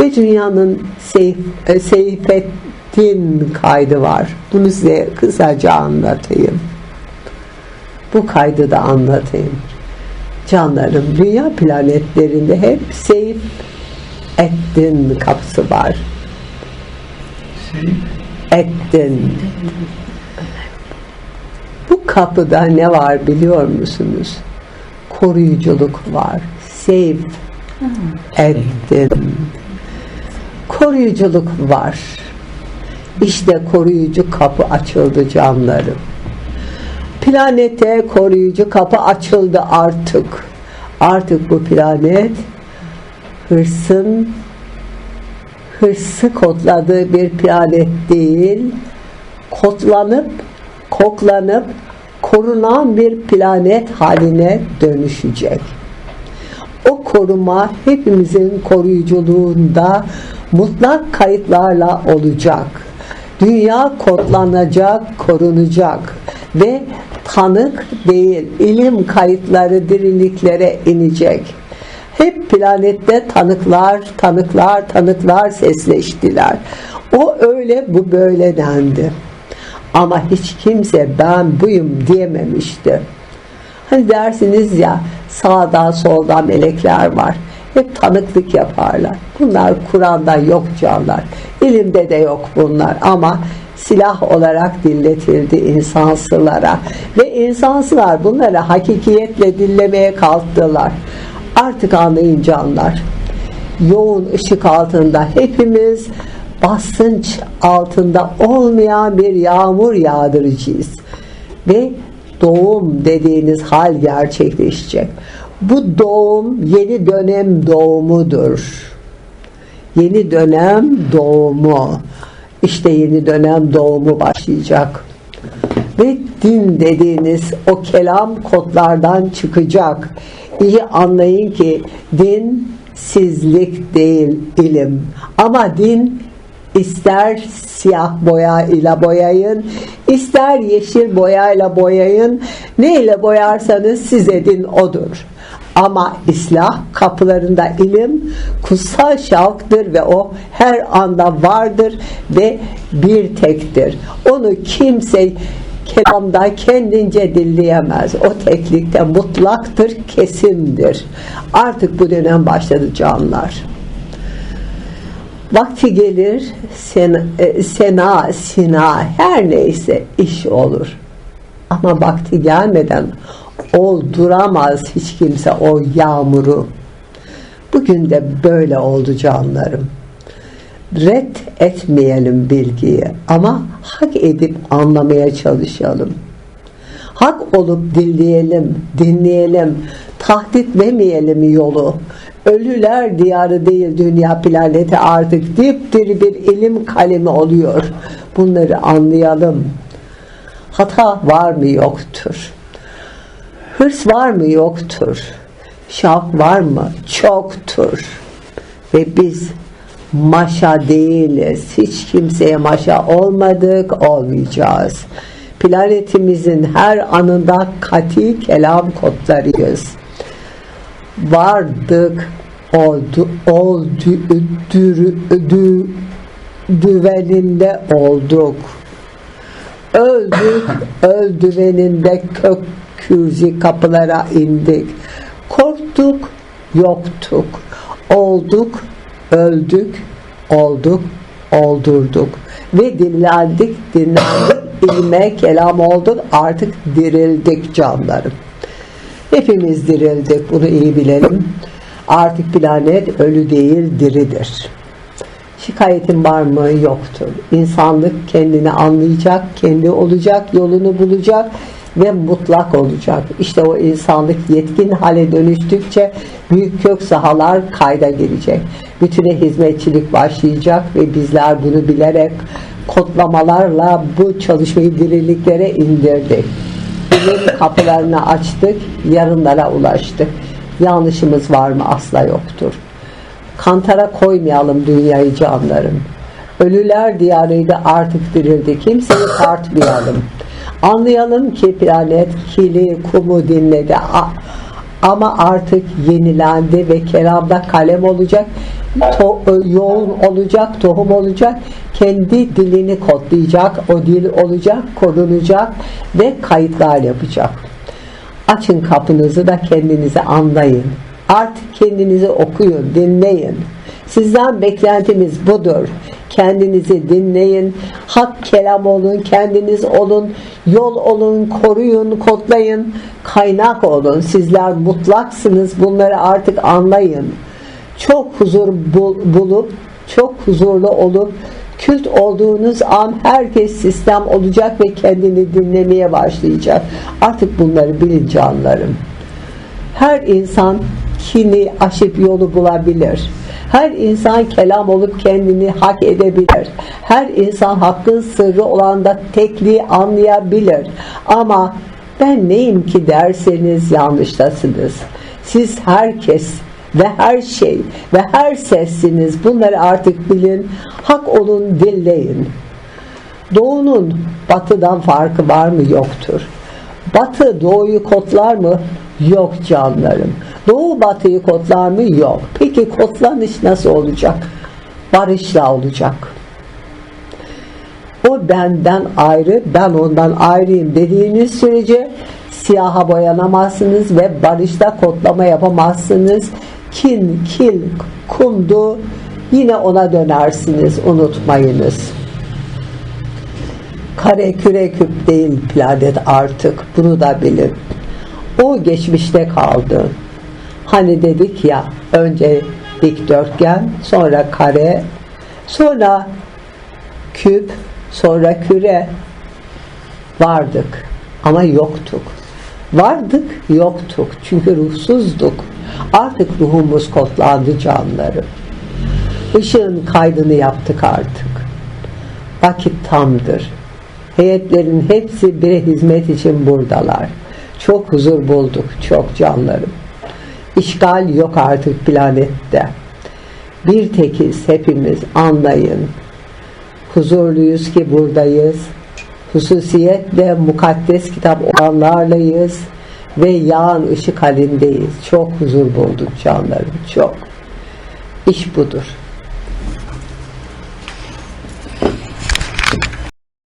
Ve dünyanın Seyf, e, Seyfettin kaydı var. Bunu size kısaca anlatayım. Bu kaydı da anlatayım. Canlarım dünya planetlerinde hep Seyf Ettin kapısı var. Ettin. Bu kapıda ne var biliyor musunuz? Koruyuculuk var. Save ettin. Koruyuculuk var. İşte koruyucu kapı açıldı canlarım. Planete koruyucu kapı açıldı artık. Artık bu planet hırsın hırsı kodladığı bir planet değil, kodlanıp, koklanıp, korunan bir planet haline dönüşecek. O koruma hepimizin koruyuculuğunda mutlak kayıtlarla olacak. Dünya kodlanacak, korunacak ve tanık değil, ilim kayıtları diriliklere inecek hep planette tanıklar, tanıklar, tanıklar sesleştiler. O öyle, bu böyle dendi. Ama hiç kimse ben buyum diyememişti. Hani dersiniz ya sağda solda melekler var. Hep tanıklık yaparlar. Bunlar Kur'an'da yok canlar. İlimde de yok bunlar ama silah olarak dilletildi insansılara. Ve insansılar bunları hakikiyetle dillemeye kalktılar. Artık anlayın canlar. Yoğun ışık altında hepimiz basınç altında olmayan bir yağmur yağdırıcıyız. Ve doğum dediğiniz hal gerçekleşecek. Bu doğum yeni dönem doğumudur. Yeni dönem doğumu. İşte yeni dönem doğumu başlayacak. Ve din dediğiniz o kelam kodlardan çıkacak iyi anlayın ki din sizlik değil ilim. Ama din ister siyah boya ile boyayın, ister yeşil boya ile boyayın, ne ile boyarsanız size din odur. Ama İslah kapılarında ilim kutsal şavktır ve o her anda vardır ve bir tektir. Onu kimse kelamda kendince dilleyemez. O teklikte mutlaktır, kesindir. Artık bu dönem başladı canlar. Vakti gelir sena, e, sena, sina her neyse iş olur. Ama vakti gelmeden olduramaz hiç kimse o yağmuru. Bugün de böyle oldu canlarım red etmeyelim bilgiyi ama hak edip anlamaya çalışalım. Hak olup dinleyelim, dinleyelim, tahdit etmeyelim yolu. Ölüler diyarı değil dünya planeti artık dipdiri bir ilim kalemi oluyor. Bunları anlayalım. Hata var mı yoktur. Hırs var mı yoktur. Şavk var mı? Çoktur. Ve biz maşa değiliz. Hiç kimseye maşa olmadık, olmayacağız. Planetimizin her anında kati kelam kodlarıyız. Vardık, oldu, oldu, dürü, dü, düveninde olduk. Öldük, öldüveninde kök kürzi kapılara indik. Korktuk, yoktuk. Olduk, öldük, olduk, oldurduk ve dinlendik, dinlendik, ilme kelam olduk, artık dirildik canlarım. Hepimiz dirildik, bunu iyi bilelim. Artık planet ölü değil, diridir. Şikayetin var mı? Yoktur. İnsanlık kendini anlayacak, kendi olacak, yolunu bulacak ve mutlak olacak. İşte o insanlık yetkin hale dönüştükçe büyük kök sahalar kayda girecek. Bütüne hizmetçilik başlayacak ve bizler bunu bilerek kodlamalarla bu çalışmayı diriliklere indirdik. Bilim kapılarını açtık, yarınlara ulaştık. Yanlışımız var mı? Asla yoktur. Kantara koymayalım dünyayı canlarım. Ölüler diyarıydı artık dirildi. Kimseyi tartmayalım. Anlayalım ki planet kili, kumu dinledi. Ama artık yenilendi ve kelamda kalem olacak, to- yoğun olacak, tohum olacak, kendi dilini kodlayacak, o dil olacak, korunacak ve kayıtlar yapacak. Açın kapınızı da kendinizi anlayın. Artık kendinizi okuyun, dinleyin. Sizden beklentimiz budur. Kendinizi dinleyin, hak kelam olun, kendiniz olun, yol olun, koruyun, kodlayın, kaynak olun. Sizler mutlaksınız, bunları artık anlayın. Çok huzur bul- bulup, çok huzurlu olup, kült olduğunuz an herkes sistem olacak ve kendini dinlemeye başlayacak. Artık bunları bilin canlarım. Her insan kini aşıp yolu bulabilir. Her insan kelam olup kendini hak edebilir. Her insan hakkın sırrı olan da tekliği anlayabilir. Ama ben neyim ki derseniz yanlıştasınız. Siz herkes ve her şey ve her sessiniz. Bunları artık bilin. Hak olun, dilleyin. Doğunun batıdan farkı var mı? Yoktur. Batı doğuyu kodlar mı? Yok canlarım. Doğu batıyı kodlar mı? Yok. Peki kodlanış nasıl olacak? Barışla olacak. O benden ayrı, ben ondan ayrıyım dediğiniz sürece siyaha boyanamazsınız ve barışta kodlama yapamazsınız. Kin, kil, kumdu yine ona dönersiniz unutmayınız. Kare küre küp değil planet artık bunu da bilin. O geçmişte kaldı. Hani dedik ya önce dikdörtgen sonra kare sonra küp sonra küre vardık ama yoktuk. Vardık yoktuk çünkü ruhsuzduk. Artık ruhumuz kodlandı canları. Işığın kaydını yaptık artık. Vakit tamdır. Heyetlerin hepsi bir hizmet için buradalar. Çok huzur bulduk, çok canlarım. İşgal yok artık planette. Bir tekiz hepimiz anlayın. Huzurluyuz ki buradayız. Hususiyetle mukaddes kitap olanlarlayız ve yağan ışık halindeyiz. Çok huzur bulduk canlarım, çok. İş budur.